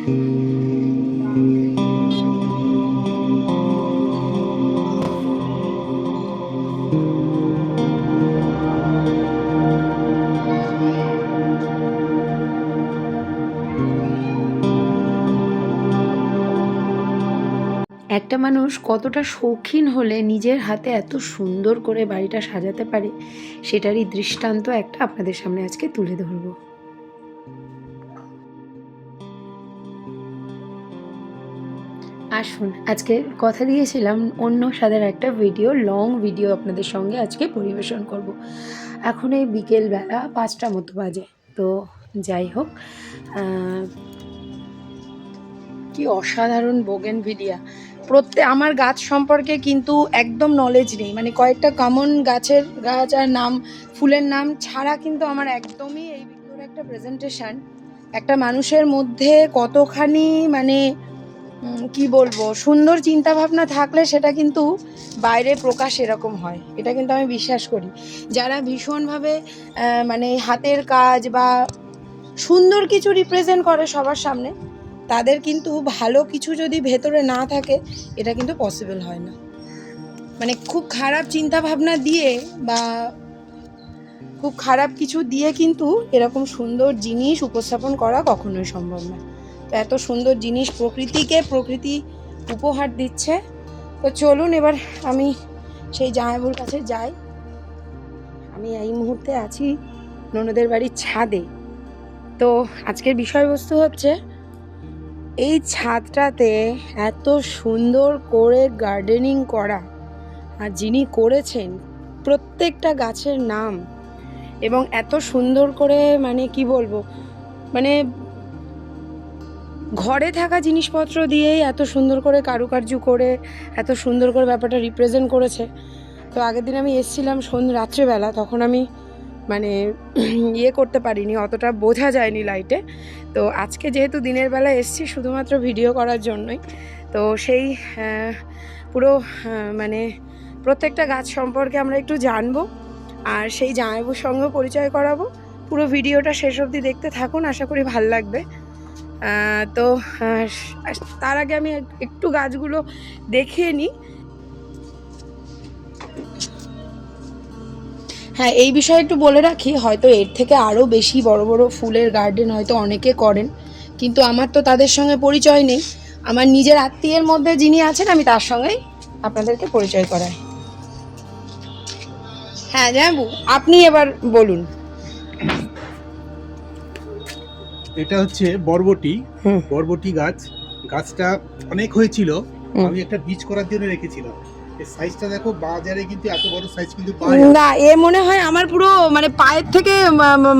একটা মানুষ কতটা শৌখিন হলে নিজের হাতে এত সুন্দর করে বাড়িটা সাজাতে পারে, সেটারই দৃষ্টান্ত একটা আপনাদের সামনে আজকে তুলে ধরবো। আসুন, আজকে কথা দিয়েছিলাম অন্য স্বাদের একটা ভিডিও লং ভিডিও আপনাদের সঙ্গে আজকে পরিবেশন করব। এখন এই বিকেলবেলা পাঁচটা মতো বাজে, তো যাই হোক কি অসাধারণ বোগেন ভিডিয়া প্রত্যেক আমার গাছ সম্পর্কে কিন্তু একদম নলেজ নেই মানে কয়েকটা কমন গাছের গাছ আর নাম, ফুলের নাম ছাড়া কিন্তু আমার একদমই এই ভিডিওর একটা প্রেজেন্টেশন একটা মানুষের মধ্যে কতখানি মানে কি বলব? সুন্দর চিন্তা ভাবনা থাকলে সেটা কিন্তু বাইরে প্রকাশ এরকম হয়। এটা কিন্তু আমি বিশ্বাস করি। যারা ভীষণভাবে মানে হাতের কাজ বা সুন্দর কিছু রিপ্রেজেন্ট করে সবার সামনে, তাদের কিন্তু ভালো কিছু যদি ভেতরে না থাকে, এটা কিন্তু পসিবল হয় না। মানে খুব খারাপ চিন্তা ভাবনা দিয়ে বা খুব খারাপ কিছু দিয়ে কিন্তু এরকম সুন্দর জিনিস উপস্থাপন করা কখনোই সম্ভব না। এত সুন্দর জিনিস প্রকৃতিকে, প্রকৃতি উপহার দিচ্ছে। তো চলুন এবার আমি সেই জামাইবুর কাছে যাই। আমি এই মুহূর্তে আছি ননদের বাড়ির ছাদে। তো আজকের বিষয়বস্তু হচ্ছে, এই ছাদটাতে এত সুন্দর করে গার্ডেনিং করা। আর যিনি করেছেন, প্রত্যেকটা গাছের নাম। এবং এত সুন্দর করে মানে কি বলব? মানে ঘরে থাকা জিনিসপত্র দিয়েই এত সুন্দর করে কারুকার্য করে, এত সুন্দর করে ব্যাপারটা রিপ্রেজেন্ট করেছে। তো আগের দিন আমি এসেছিলাম সন্ধ্যে রাত্রেবেলা, তখন আমি মানে ইয়ে করতে পারিনি, অতটা বোঝা যায়নি লাইটে তো আজকে যেহেতু দিনের বেলা এসছি, শুধুমাত্র ভিডিও করার জন্যই। তো সেই পুরো মানে প্রত্যেকটা গাছ সম্পর্কে আমরা একটু জানব, আর সেই জামাইবুর সঙ্গেও পরিচয় করাবো। পুরো ভিডিওটা শেষ অবধি দেখতে থাকুন, আশা করি ভালো লাগবে। তো তার আগে আমি একটু গাছগুলো দেখিয়ে নিই হ্যাঁ এই বিষয়ে একটু বলে রাখি, হয়তো এর থেকে আরও বেশি বড় বড় ফুলের গার্ডেন হয়তো অনেকে করেন, কিন্তু আমার তো তাদের সঙ্গে পরিচয় নেই। আমার নিজের আত্মীয়ের মধ্যে যিনি আছেন, আমি তার সঙ্গেই আপনাদেরকে পরিচয় করাই। হ্যাঁ জানাবু, আপনি এবার বলুন। এটা হচ্ছে বরবটি। বরবটি গাছ। গাছটা অনেক হয়েছিল। আমি একটা বীজ করার জন্য রেখেছিলাম। সাইজটা দেখো বাজারে কিন্তু এত বড় সাইজ কিন্তু পাওয়া যায় না। এ মনে হয় আমার পুরো মানে পায়ের থেকে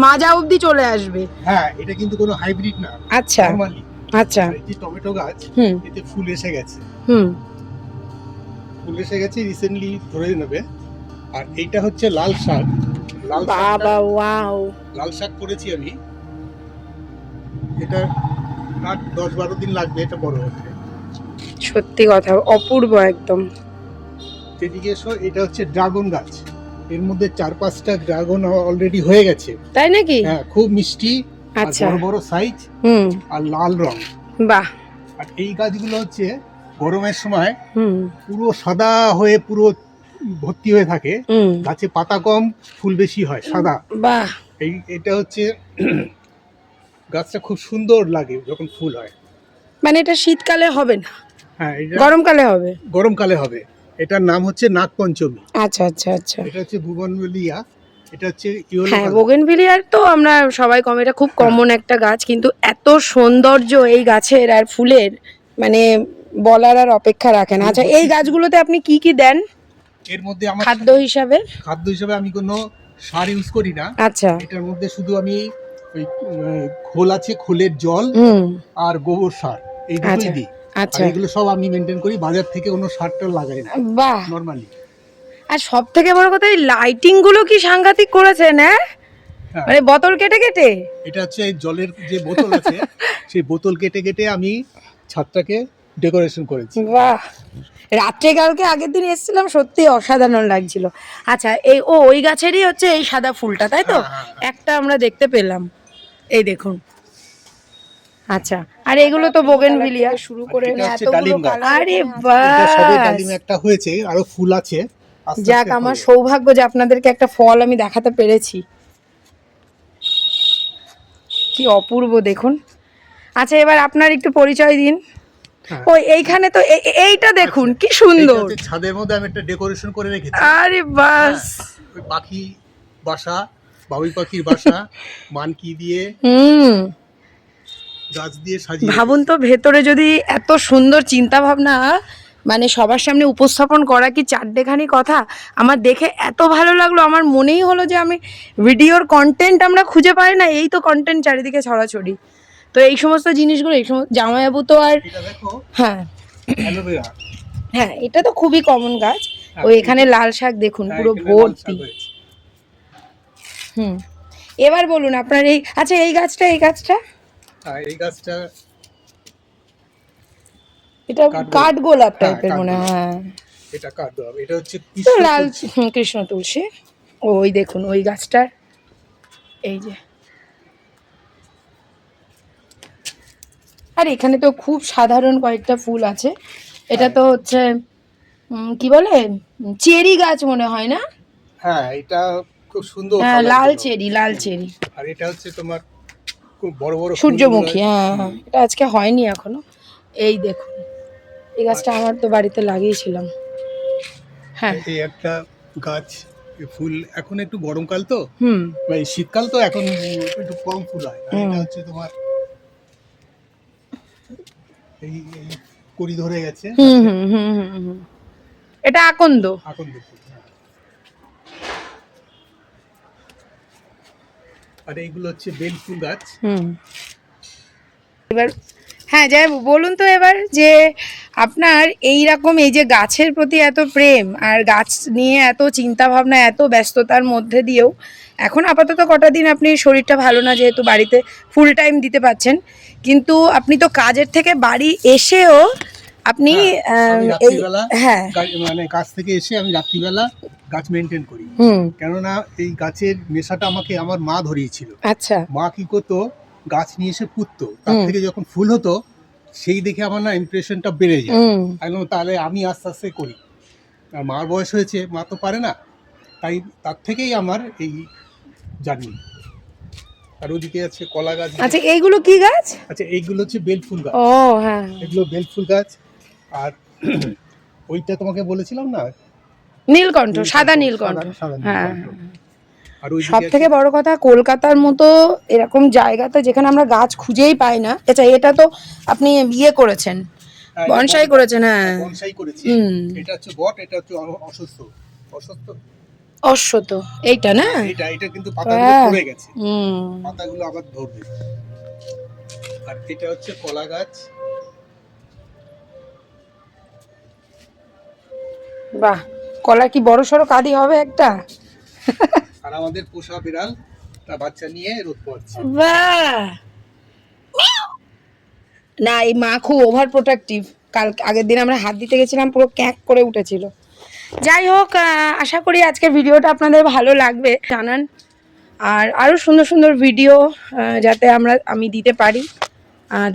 মাজা অবধি চলে আসবে। হ্যাঁ এটা কিন্তু কোনো হাইব্রিড না আচ্ছা। আচ্ছা। এই টমেটো গাছ এতে ফুল এসে গেছে। হুম। ফুল এসে গেছে রিসেন্টলি ধরে নেবে। আর এইটা হচ্ছে লাল শাক। লাল বাবা শাকটা ওয়াও লাল শাক করেছি আমি। এটা আর দশ বারো দিন লাগবে এটা বড় হতে সত্যি কথা অপূর্ব একদম। এদিকে এসো এটা হচ্ছে ড্রাগন গাছ। এর মধ্যে চার পাঁচটা ড্রাগন অলরেডি হয়ে গেছে। তাই নাকি? হ্যাঁ খুব মিষ্টি আচ্ছা। বড় বড় সাইজ হুম। আর লাল রং। বাহ। আর এই গাছগুলো হচ্ছে গরমের সময় পুরো সাদা হয়ে পুরো ভর্তি হয়ে থাকে। গাছে পাতা কম ফুল বেশি হয় সাদা। বাহ। এই এটা হচ্ছে গাছটা খুব সুন্দর লাগে যখন ফুল হয়। মানে এটা শীতকালে হবে না? হ্যাঁ এটা গরমকালে হবে? গরমকালে হবে। এটার নাম হচ্ছে নাগপঞ্চমী। আচ্ছা আচ্ছা আচ্ছা। এটা হচ্ছে ভুবনবেলিয়া এটা হচ্ছে হ্যাঁ বোগেনভিলিয়ার তো আমরা সবাই কম এটা খুব কমন একটা গাছ কিন্তু এত সৌন্দর্য এই গাছের আর ফুলের মানে বলার আর অপেক্ষা রাখে না। আচ্ছা এই গাছগুলোতে আপনি কি কি দেন? এর মধ্যে আমার খাদ্য হিসাবে? খাদ্য হিসেবে আমি কোনো সার ইউজ করি না। আচ্ছা। এটার মধ্যে শুধু আমি ওই খোল আছে খোলের জল আর গোবর সার এই দুটোই আচ্ছা, দিই। আচ্ছা। এগুলো সব আমি মেনটেন করি বাজার থেকে কোনো সারটা লাগাই না বাহ। নর্মালি আর সব থেকে বড় কথা এই লাইটিংগুলো কি সাংঘাতিক করেছেন হ্যাঁ? হ্যাঁ। মানে বোতল কেটে কেটে? এটা হচ্ছে এই জলের যে বোতল আছে সেই বোতল কেটে কেটে আমি ছাদটাকে ডেকোরেশন করেছি। বাহ। রাত্রে কালকে আগের দিন এসেছিলাম সত্যি অসাধারণ লাগছিল। আচ্ছা এই ও ওই গাছেরই হচ্ছে এই সাদা ফুলটা তাই তো? হ্যাঁ, হ্যাঁ, একটা আমরা দেখতে পেলাম। এই দেখুন। আচ্ছা আর এগুলো তো শুরু করে হচ্ছে এতগুলো ডালিম গাছ। colour- আরে ডালিম একটা হয়েছে আরও ফুল আছে। যাক আমার সৌভাগ্য যে আপনাদেরকে একটা ফল আমি দেখাতে পেরেছি। কি অপূর্ব দেখুন। আচ্ছা এবার আপনার একটু পরিচয় দিন। হ্যাঁ। ওই এইখানে তো এইটা দেখুন কি সুন্দর। ছাদের মধ্যে আমি একটা ডেকোরেশন করে রেখেছি। আরে বাস। ওই পাখি বাসা বাবুই পাখির বাসা মানকি দিয়ে হুম। গাছ দিয়ে সাজিয়ে ভাবুন তো ভেতরে যদি এত সুন্দর চিন্তা ভাবনা মানে সবার সামনে উপস্থাপন করা কি চারটেখানি কথা? আমার দেখে এত ভালো লাগল আমার মনেই হলো যে আমি ভিডিওর কন্টেন্ট আমরা খুঁজে পাই না এই তো কন্টেন্ট চারিদিকে ছড়াছড়ি। তো এই সমস্ত জিনিসগুলো এই সমস্ত জামাইবাবু তো আর হ্যাঁ। হ্যাঁ এটা তো খুবই কমন গাছ। হ্যাঁ, ওই এখানে লাল শাক দেখুন হ্যাঁ, পুরো ভর্তি। হুম। এবার বলুন আপনার এই আচ্ছা এই গাছটা এই গাছটা? হ্যাঁ, এই গাছটা এটা। কাঠ গোলাপ। হ্যাঁ, টাইপের মনে হয় হ্যাঁ। এটা কাঠ দেওয়া এটা হচ্ছে কৃষ্ণ লাল কৃষ্ণ তুলসী। ওই দেখুন ওই গাছটার। এই যে। আর এখানে তো খুব সাধারণ কয়েকটা ফুল আছে। এটা তো হচ্ছে কি বলে? চেরি গাছ মনে হয় না? হ্যাঁ এটা খুব সুন্দর হ্যাঁ লাল চেরি লাল চেরি। আর এটা হচ্ছে তোমার খুব বড় বড় সূর্যমুখী হ্যাঁ হ্যাঁ। এটা আজকে হয়নি এখনও। এই দেখুন এই গাছটা আমার তো বাড়িতে লাগিয়েছিলাম। হ্যাঁ। এই একটা গাছ ফুল এখন একটু গরমকাল তো। হুম। এই শীতকাল তো এখন একটু কম ফুল হয়। এটা হচ্ছে তোমার এই এই ধরে গেছে। হুম হুম হুম হুম হুম। এটা আকন্দ। আকন্দ ফুল আর এইগুলো হচ্ছে বেল গাছ। এবার হ্যাঁ যাই বলুন তো এবার যে আপনার এই রকম এই যে গাছের প্রতি এত প্রেম আর গাছ নিয়ে এত চিন্তা ভাবনা এত ব্যস্ততার মধ্যে দিয়েও এখন আপাতত কটা দিন আপনি শরীরটা ভালো না, যেহেতু বাড়িতে ফুল টাইম দিতে পাচ্ছেন কিন্তু আপনি তো কাজের থেকে বাড়ি এসেও আপনি হ্যাঁ, এই হ্যাঁ। মানে কাজ থেকে এসে আমি রাত্রিবেলা গাছ মেনটেন করি। কেননা এই গাছের নেশাটা আমাকে আমার মা ধরিয়েছিল। আচ্ছা। মা কি করতো গাছ নিয়ে এসে পুঁততো। তার থেকে যখন ফুল হতো সেই দেখে আমার না ইমপ্রেশনটা বেড়ে যায়। তাহলে আমি আস্তে আস্তে করি। আর মার বয়স হয়েছে মা তো পারে না। তাই তার থেকেই আমার এই জার্নি। আর ওদিকে আছে কলা গাছ। আচ্ছা এইগুলো কি গাছ? আচ্ছা এইগুলো হচ্ছে বেল ফুল গাছ। ও হ্যাঁ। এগুলো বেল ফুল গাছ। আর ওইটা তোমাকে বলেছিলাম না? নীলকণ্ঠ সাদা নীলকণ্ঠ। হ্যাঁ। সব থেকে বড় কথা কলকাতার মতো এরকম জায়গাতে যেখানে আমরা গাছ খুঁজেই পাই না। আচ্ছা এটা তো আপনি বিয়ে করেছেন বনসাই করেছেন হ্যাঁ। বনসাই করেছি। এটা হচ্ছে বট এটা হচ্ছে অসুস্থ। অসুস্থ? অশ্বত এইটা না? এটা এটা কিন্তু পাতাগুলো হ্যাঁ। পড়ে গেছে। হুম। পাতাগুলো আবার ধরবে। আর এটা হচ্ছে কলা গাছ। বাহ কলা কি বড় সড়ো কাদি হবে একটা? আর আমাদের পোষা বিড়াল তার বাচ্চা নিয়ে রোদ পড়ছে। বাহ! না এই মা খুব ওভার প্রোটেক্টিভ কাল আগের দিন আমরা হাত দিতে গেছিলাম পুরো ক্যাক করে উঠেছিল। যাই হোক আশা করি আজকের ভিডিওটা আপনাদের ভালো লাগবে জানান। আর আরও সুন্দর সুন্দর ভিডিও যাতে আমরা আমি দিতে পারি।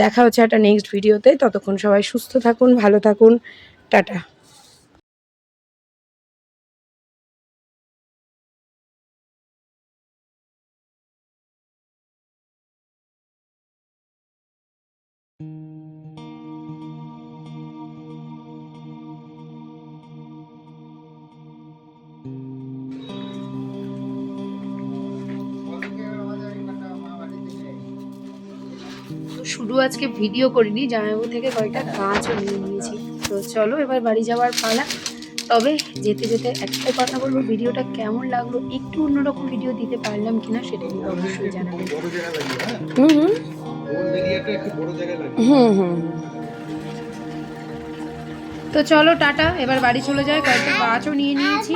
দেখা হচ্ছে একটা নেক্সট ভিডিওতে ততক্ষণ সবাই সুস্থ থাকুন ভালো থাকুন। টাটা। শুধু আজকে ভিডিও করিনি জামাইবাবু থেকে কয়েকটা গাছও নিয়ে নিয়েছি। তো চলো এবার বাড়ি যাওয়ার পালা। তবে যেতে যেতে একটাই কথা বলব ভিডিওটা কেমন লাগল একটু অন্যরকম ভিডিও দিতে পারলাম কিনা সেটা কিন্তু অবশ্যই হ্যাঁ হুম হুম। হুম তো চলো টাটা এবার বাড়ি চলে যায় কয়েকটা গাছও নিয়ে নিয়েছি।